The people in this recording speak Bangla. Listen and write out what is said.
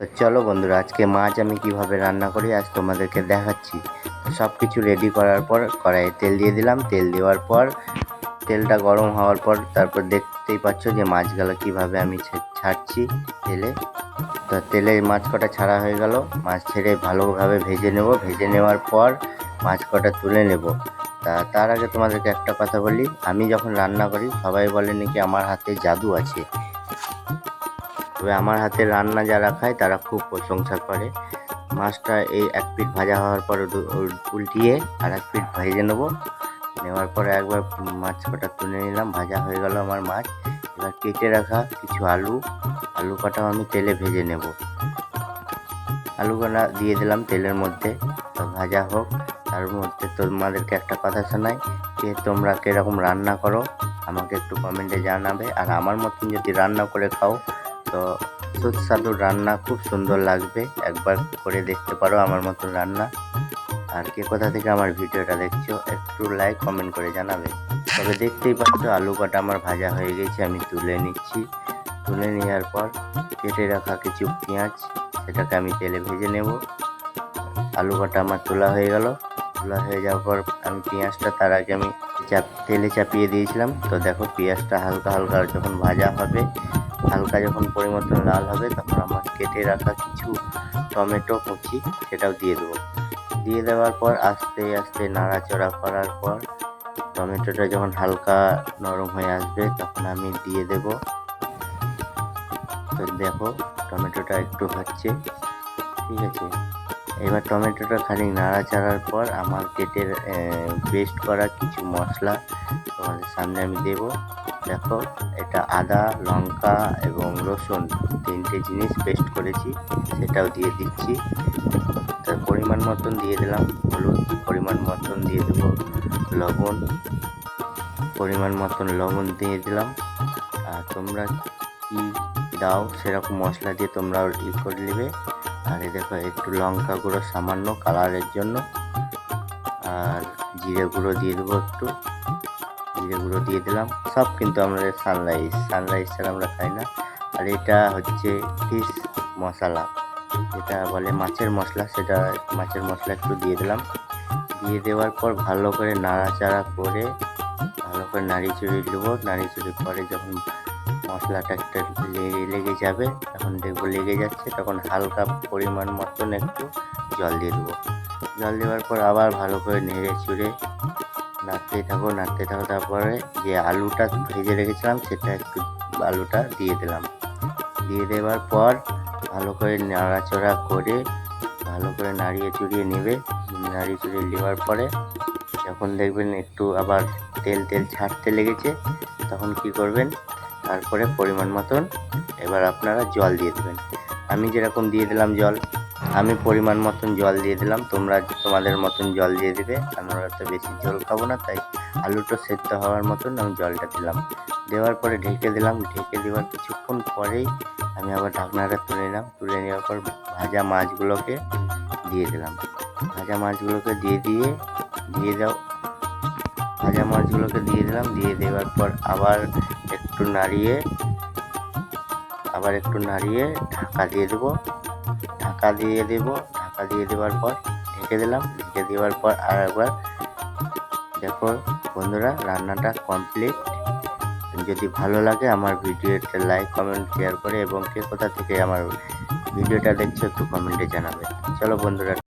তো চলো বন্ধুরা, আজকে মাছ আমি কীভাবে রান্না করি আজ তোমাদেরকে দেখাচ্ছি। সব কিছু রেডি করার পর কড়াইয়ে তেল দিয়ে দিলাম। তেল দেওয়ার পর তেলটা গরম হওয়ার পর তারপর দেখতেই পাচ্ছ যে মাছগুলো কীভাবে আমি ছাড়ছি তেলে। তো তেলে মাছ কটা ছাড়া হয়ে গেল, মাছ ছেড়ে ভালোভাবে ভেজে নেব। ভেজে নেওয়ার পর মাছ কটা তুলে নেব। তা তার আগে তোমাদেরকে একটা কথা বলি, আমি যখন রান্না করি সবাই বলে নাকি আমার হাতে জাদু আছে। তবে আমার হাতে রান্না যারা খায়, তারা খুব প্রশংসা করে। মাছটা এই এক পিঠ ভাজা হওয়ার পর উল্টিয়ে আর এক পিঠ ভেজে নেব। নেওয়ার পরে একবার মাছ কটা তুলে নিলাম, ভাজা হয়ে গেল আমার মাছ। এবার কেটে রাখা কিছু আলু। আলু কটাও আমি তেলে ভেজে নেব। আলু কটা দিয়ে দিলাম তেলের মধ্যে। ভাজা হোক, তার মধ্যে তোমাদেরকে একটা কথা শোনাই যে তোমরা কীরকম রান্না করো, আমাকে একটু কমেন্টে জানাবে। আর আমার মতন যদি রান্না করে খাও তো সুস্বাদু রান্না খুব সুন্দর লাগবে। একবার করে দেখতে পারো আমার মতন রান্না। আর কে কোথা থেকে আমার ভিডিওটা দেখছ, একটু লাইক কমেন্ট করে জানাবে। তবে দেখতেই পাচ্ছ আলু কটা আমার ভাজা হয়ে গেছে, আমি তুলে নিচ্ছি। তুলে নেওয়ার পর কেটে রাখা কিছু পেঁয়াজ, সেটাকে আমি তেলে ভেজে নেব। আলু কটা আমার তোলা হয়ে গেল। তোলা হয়ে যাওয়ার পর আমি পেঁয়াজটা তার আগে আমি চাপ তেলে চাপিয়ে দিয়েছিলাম। তো দেখো পেঁয়াজটা হালকা হালকা যখন ভাজা হবে হালকা যখন পরিমতন লাল হবে, তখন আমার কেটে রাখা কিছু টমেটো কুচি সেটাও দিয়ে দেবো। দিয়ে দেওয়ার পর আস্তে আস্তে নাড়াচড়া করার পর টমেটোটা যখন হালকা নরম হয়ে আসবে, তখন আমি দিয়ে দেব। তো দেখো টমেটোটা একটু হচ্ছে ঠিক আছে? এবার টমেটোটা খালি নাড়াচাড়ার পর আমার কেটে পেস্ট করা কিছু মশলা তোমাদের সামনে আমি দেব। দেখো, এটা আদা, লঙ্কা এবং রসুন তিনটে জিনিস পেস্ট করেছি, সেটাও দিয়ে দিচ্ছি। তার পরিমাণ মতন দিয়ে দিলাম, হলুদ পরিমাণ মতন দিয়ে দেবো, লবণ পরিমাণ মতন লবণ দিয়ে দিলাম। আর তোমরা কি দাও, সেরকম মশলা দিয়ে তোমরাও ই করে নেবে। আর দেখো, একটু লঙ্কা গুঁড়ো সামান্য কালারের জন্য। আর জিরে গুঁড়ো দিয়ে দেবো একটু। জিরে গুঁড়ো দিয়ে দিলাম সব কিন্তু আমাদের সানরাইজ সানরাইজ ছাড়া আমরা খাই না। আর এটা হচ্ছে ফিশ মশলা। যেটা বলে মাছের মশলা, সেটা মাছের মশলা একটু দিয়ে দিলাম। দিয়ে দেওয়ার পর ভালো করে নাড়াচাড়া করে, ভালো করে নাড়ি চড়িয়ে দেবো। নাড়ি চড়িয়ে পরে যখন মশলাটা একটা লেগে যাবে তখন দেখব লেগে যাচ্ছে, তখন হালকা পরিমাণ মতন একটু জল দিয়ে দেবো। জল দেওয়ার পর আবার ভালো করে নেড়ে চুড়ে নাড়তে থাকো নাড়তে থাকো, তারপরে যে আলুটা ভেজে রেখেছিলাম, সেটা একটু আলুটা দিয়ে দিলাম। দিয়ে দেওয়ার পর ভালো করে নাড়াচড়া করে, ভালো করে নাড়িয়ে চুড়িয়ে নেবে। নাড়িয়ে চড়িয়ে নেওয়ার পরে যখন দেখবেন একটু আবার তেল তেল ছাড়তে লেগেছে, তখন কি করবেন? তারপরে পরিমাণ মতন এবার আপনারা জল দিয়ে দেবেন। আমি যেরকম দিয়ে দিলাম জল আমি পরিমাণ মতন জল দিয়ে দিলাম। তোমরা তোমাদের মতন জল দিয়ে দেবে। আমরা তো বেশি জল খাব না, তাই আলুটা সেদ্ধ হওয়ার মতন আমি জলটা দিলাম। দেওয়ার পরে ঢেকে দিলাম। ঢেকে দেওয়ার কিছুক্ষণ পরেই আমি আবার ঢাকনাটা তুলে নিলাম। তুলে নেওয়ার পর ভাজা মাছগুলোকে দিয়ে দিলাম। ভাজা মাছগুলোকে দিয়ে দিয়ে দিয়ে দাও। ভাজা মাছগুলোকে দিয়ে দিলাম। দিয়ে দেওয়ার পর আবার একটু নাড়িয়ে, আবার একটু নাড়িয়ে ঢাকা দিয়ে দেবো। ঢাকা দিয়ে দেব। ঢাকা দিয়ে দেওয়ার পর ঢেকে দিলাম। ঢেকে দেওয়ার পর আর একবার দেখো বন্ধুরা, রান্নাটা কমপ্লিট যদি ভালো লাগে আমার ভিডিওতে লাইক কমেন্ট শেয়ার করে এবং কে কোথা থেকে আমার ভিডিওটা দেখছ একটু কমেন্টে জানাবে। চলো বন্ধুরা।